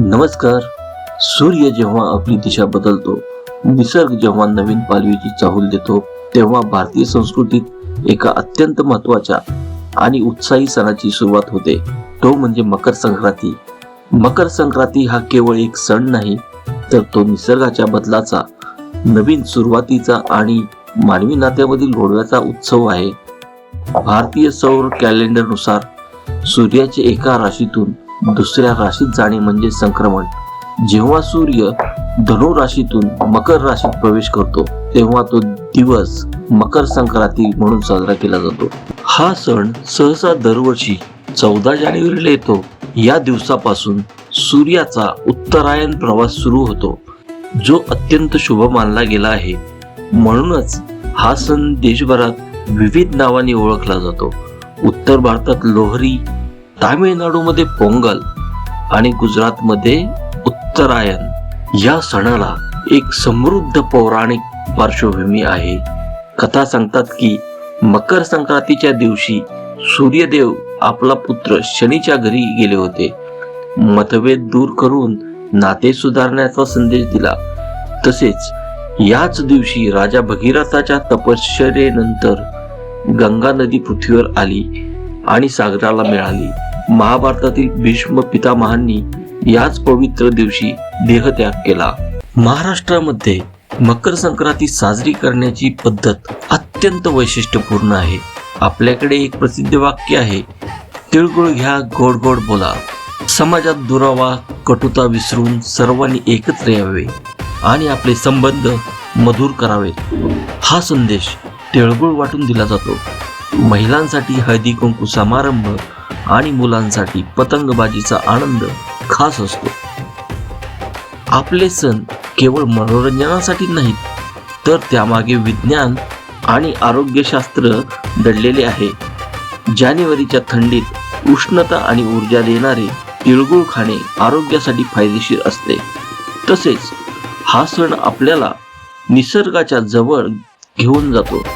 नमस्कार. सूर्य जेव्हा आपली दिशा बदलतो निसर्ग जेव्हा नवीन पालवीची चाहूल देतो तेव्हा भारतीय संस्कृतीत एका अत्यंत महत्त्वाच्या आणि उत्साही सणाची सुरुवात होते. तो म्हणजे मकर संक्रांती. मकर संक्रांती हा केवळ एक सण नाही तर तो निसर्गाच्या बदलाचा नवीन सुरुवातीचा आणि मानवी नात्यामधील गोडव्याचा उत्सव आहे. भारतीय सौर कॅलेंडरनुसार सूर्याचे एका राशीतून दुसऱ्या राशीत जाणे म्हणजे संक्रमण. जेव्हा सूर्य धनु राशीतून मकर राशीत प्रवेश करतो तेव्हा तो दिवस मकर संक्रांती म्हणून साजरा केला जातो. हा सण सहसा दरवर्षी चौदा जानेवारीला येतो. या दिवसापासून सूर्याचा उत्तरायण प्रवास सुरू होतो. जो अत्यंत शुभ मानला गेला आहे. म्हणूनच हा सण देशभरात विविध नावांनी ओळखला जातो. उत्तर भारतात लोहरी तामिळनाडूमध्ये पोंगल आणि गुजरातमध्ये उत्तरायण या सणाला एक समृद्ध पौराणिक पार्श्वभूमी आहे. कथा सांगतात की मकर संक्रांतीच्या दिवशी सूर्यदेव आपला पुत्र शनीच्या घरी गेले होते. मतभेद दूर करून नाते सुधारण्याचा संदेश दिला. तसेच याच दिवशी राजा भगीरथाच्या तपश्चर्येनंतर गंगा नदी पृथ्वीवर आली आणि सागराला मिळाली. महाभारतातील भीष्म पितामहांनी याच पवित्र दिवशी देहत्याग केला. महाराष्ट्रामध्ये मकर संक्रांती साजरी करण्याची पद्धत अत्यंत वैशिष्ट्यपूर्ण आहे. आपल्याकडे एक प्रसिद्ध वाक्य आहे तिळगुळ घ्या गोड गोड बोला. समाजात दुरावा कटुता विसरून सर्वांनी एकत्र यावे आणि आपले संबंध मधुर करावे हा संदेश तिळगुळ वाटून दिला जातो. महिलांसाठी हळदी कुंकू समारंभ आणि मुलांसाठी पतंगबाजीचा आनंद खास असतो. आपले सण केवळ मनोरंजनासाठी नाहीत तर त्यामागे विज्ञान आणि आरोग्यशास्त्र दडलेले आहे. जानेवारीच्या थंडीत उष्णता आणि ऊर्जा देणारे तिळगुळ खाणे आरोग्यासाठी फायदेशीर असते. तसेच हा सण आपल्याला निसर्गाच्या जवळ घेऊन जातो.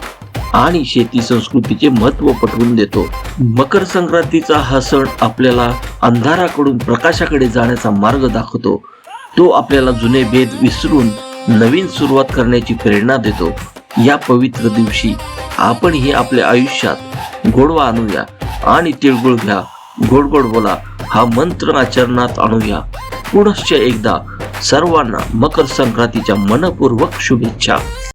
आणि शेती संस्कृतीचे महत्त्व पटवून देतो. मकर संक्रांतीचा हा सण आपल्याला अंधाराकडून प्रकाशाकडे जाण्याचा मार्ग दाखवतो. तो आपल्याला जुने भेद विसरून नवीन सुरुवात करण्याची प्रेरणा देतो. या पवित्र दिवशी आपणही आपल्या आयुष्यात गोडवा आणूया आणि तिळगुळ घ्या. गोड गोड बोला हा मंत्र आचरणात आणूया. पुनश्च एकदा सर्वांना मकर संक्रांतीच्या मनपूर्वक शुभेच्छा.